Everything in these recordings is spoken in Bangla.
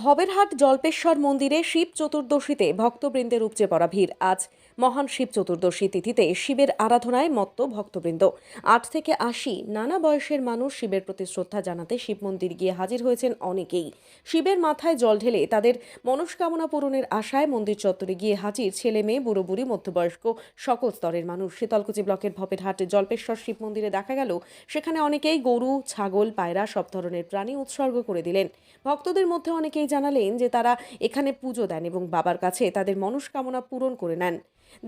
ভবেরহাট জল্পেশ্বর মন্দিরে শিব চতুর্দশীতে ভক্তবৃন্দের উপচে পড়া ভিড়। আজ মহান শিব চতুর্দশী তিথিতে শিবের আরাধনায় মত্ত ভক্তবৃন্দ। আট থেকে আশি নানা বয়সের মানুষ শিবের প্রতি শ্রদ্ধা জানাতে শিব মন্দির গিয়ে হাজির হয়েছেন অনেকেই। শিবের মাথায় জল ঢেলে তাদের মনস্কামনা পূরণের আশায় মন্দির চত্বরে গিয়ে হাজির ছেলে মেয়ে, বুড়ো বুড়ি, মধ্যবয়স্ক সকল স্তরের মানুষ। শীতলকুচি ব্লকের ভবেরহাট জল্পেশ্বর শিব মন্দিরে দেখা গেল, সেখানে অনেকেই গরু, ছাগল, পায়রা সব ধরনের প্রাণী উৎসর্গ করে দিলেন। ভক্তদের মধ্যে অনেকেই জানালেন যে তারা এখানে পুজো দেন এবং বাবার কাছে তাদের মনস্কামনা পূরণ করে নেন।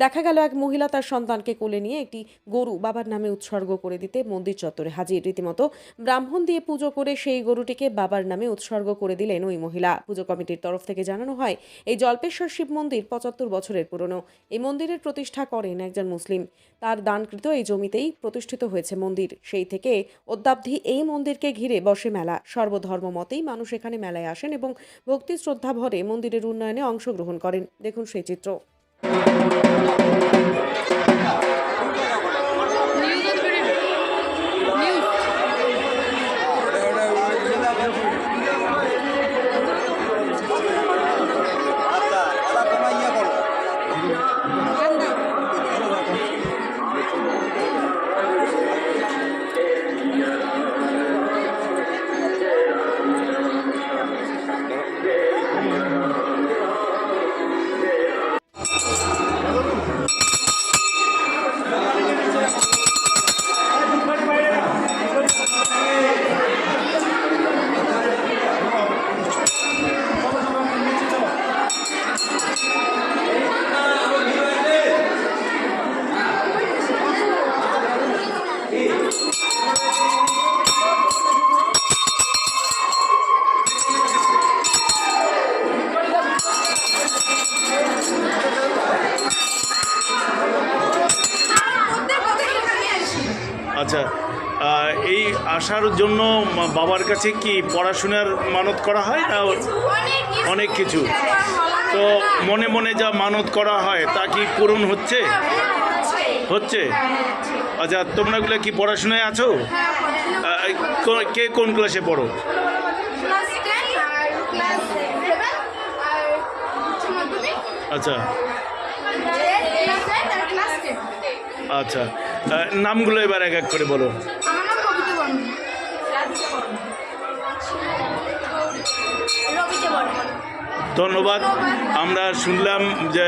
দেখা গেল এক মহিলা তার সন্তানকে কোলে নিয়ে একটি গরু বাবার নামে উৎসর্গ করে দিতে মন্দির চত্বরে হাজির। রীতিমতো ব্রাহ্মণ দিয়ে পুজো করে সেই গরুটিকে বাবার নামে উৎসর্গ করে দিলেন ওই মহিলা। পুজো কমিটির তরফ থেকে জানানো হয়, এই জল্পেশ্বর শিব মন্দির পঁচাত্তর বছরের পুরনো। এই মন্দিরের প্রতিষ্ঠা করেন একজন মুসলিম। তার দানকৃত এই জমিতেই প্রতিষ্ঠিত হয়েছে মন্দির। সেই থেকে অদ্যাবধি এই মন্দিরকে ঘিরে বসে মেলা। সর্বধর্ম মতেই মানুষ এখানে মেলায় আসেন এবং ভক্তি শ্রদ্ধা ভরে মন্দিরের উন্নয়নে অংশগ্রহণ করেন। দেখুন সেই চিত্র। Yeah. আচ্ছা এই আসার জন্য বাবার কাছে কি পড়াশোনার মানত করা হয় না অনেক কিছু তো মনে মনে যা মানত করা হয় তা কি পূরণ হচ্ছে? হচ্ছে। আচ্ছা তোমরাগুলো কি পড়াশোনায় আছো? কে কোন ক্লাসে পড়ো? আচ্ছা। আচ্ছা। নামগুলো এবার এক এক করে বলো। ধন্যবাদ। আমরা শুনলাম যে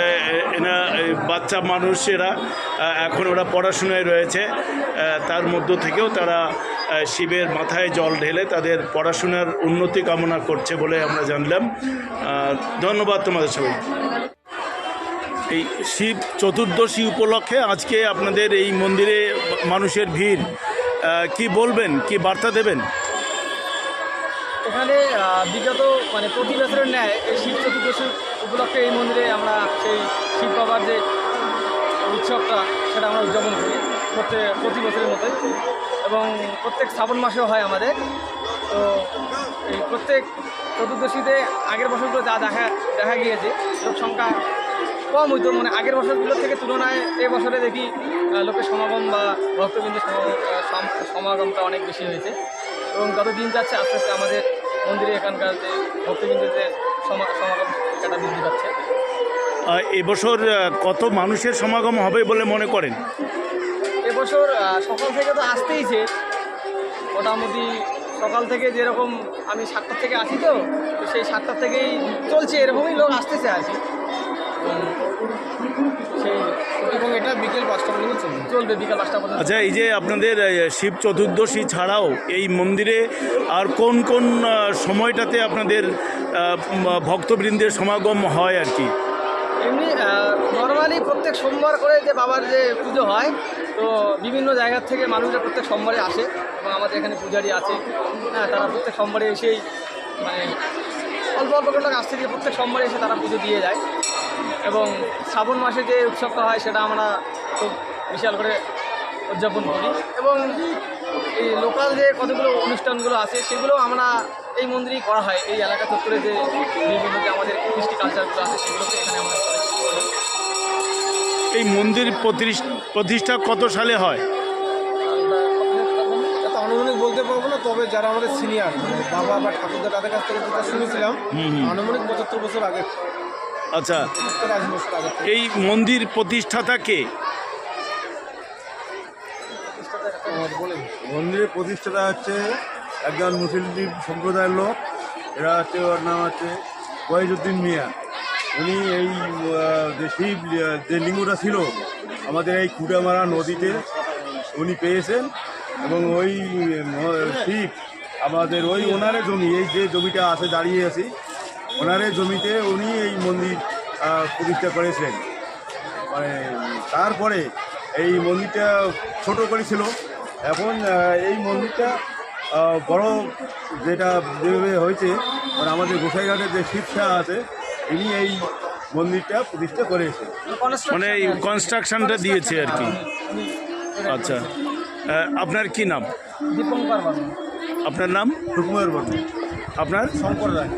এনা বাচ্চা মানুষেরা এখন ওরা পড়াশোনায় রয়েছে। তার মধ্য থেকেও তারা শিবের মাথায় জল ঢেলে তাদের পড়াশোনার উন্নতি কামনা করছে বলে আমরা জানলাম। ধন্যবাদ তোমাদের সবাই এই শিব চতুর্দশী উপলক্ষে আজকে আপনাদের এই মন্দিরে মানুষের ভিড় কি বলবেন, কি বার্তা দেবেন? এখানে বিগত মানে প্রতি বছরের ন্যায় এই শিব চতুর্দশী উপলক্ষে এই মন্দিরে আমরা সেই শিব বাবার যে উৎসবটা, সেটা আমরা উদযাপন করি প্রত্যেক, প্রতি বছরের মতোই এবং প্রত্যেক শ্রাবণ মাসেও হয় আমাদের। তো এই প্রত্যেক চতুর্দশীতে আগের বছরগুলো যা দেখা দেখা গিয়েছে, লোক সংখ্যা কম হইতো। মানে আগের বছরগুলোর থেকে তুলনায় এই বছরে দেখি লোকের সমাগম বা ভক্তবৃন্দের সমাগম সমাগমটা অনেক বেশি হয়েছে। এবং যত দিন যাচ্ছে আস্তে আস্তে আমাদের মন্দিরে এখানকার যে ভক্তবৃন্দের যে সমা- সমাগম সেটা বৃদ্ধি পাচ্ছে। এবছর কত মানুষের সমাগম হবে বলে মনে করেন? এবছর সকাল থেকে তো আসতেইছে মোটামুটি সকাল থেকে যেরকম আমি সাতটা থেকে আসি তো তো সেই সাতটা থেকেই চলছে এরকমই লোক আসতেছে আর কি। এবং এটা বিকেল পাঁচটা পর্যন্ত চলবে। চলবে বিকেল পাঁচটা পর্যন্ত। আচ্ছা এই যে আপনাদের শিব চতুর্দশী ছাড়াও এই মন্দিরে আর কোন কোন সময়টাতে আপনাদের ভক্তবৃন্দের সমাগম হয় আর কি? এমনি নর্মালি প্রত্যেক সোমবার করে যে বাবার যে পুজো হয় তো বিভিন্ন জায়গার থেকে মানুষরা প্রত্যেক সোমবারে আসে এবং আমাদের এখানে পূজারি আছে। হ্যাঁ তারা প্রত্যেক সোমবারে এসেই মানে অল্প অল্প করে লোক দিয়ে প্রত্যেক সোমবারে এসে তারা পুজো দিয়ে যায়। এবং শ্রাবণ মাসে যে উৎসবটা হয় সেটা আমরা খুব বিশাল করে উদযাপন করি। এবং এই লোকাল যে কতগুলো অনুষ্ঠানগুলো আছে সেগুলো আমরা এই মন্দিরেই করা হয়। এই এলাকা চত্বরে যে বিভিন্ন যে আমাদের কৃষ্টি কালচারগুলো আছে সেগুলোকে এখানে আমরা এই মন্দির প্রতিষ- প্রতিষ্ঠা কত সালে হয়? আনুমানিক বলতে পারব না তবে যারা আমাদের সিনিয়র মানে বাবা বা ঠাকুরদা তাদের কাছ থেকে যেটা শুনেছিলাম আনুমানিক পঁচাত্তর বছর আগে। আচ্ছা। এই মন্দির প্রতিষ্ঠাতা কে? মন্দিরের প্রতিষ্ঠাতা হচ্ছে একজন মুসলিম সম্প্রদায়ের লোক। এরা হচ্ছে ওর নাম হচ্ছে ওয়াইজুদ্দিন মিয়া। উনি এই যে শিব যে লিঙ্গটা ছিল আমাদের এই কুড়ামারা নদীতে উনি পেয়েছেন। এবং ওই শিব আমাদের ওই ওনারের জমি এই যে জমিটা আছে দাঁড়িয়ে আছি ওনারের জমিতে উনি এই মন্দির প্রতিষ্ঠা করেছেন। মানে তারপরে এই মন্দিরটা ছোট করেছিল এখন এই মন্দিরটা বড় যেটা যেভাবে হয়েছে মানে আমাদের গোসাইঘাটের যে শিবসা আছে ইনি এই মন্দিরটা প্রতিষ্ঠা করেছেন। মানে এই কনস্ট্রাকশনটা দিয়েছে আর কি। আচ্ছা। আপনার কি নাম? দীপঙ্কর আপনার নাম? আপনার? শঙ্কর রায়।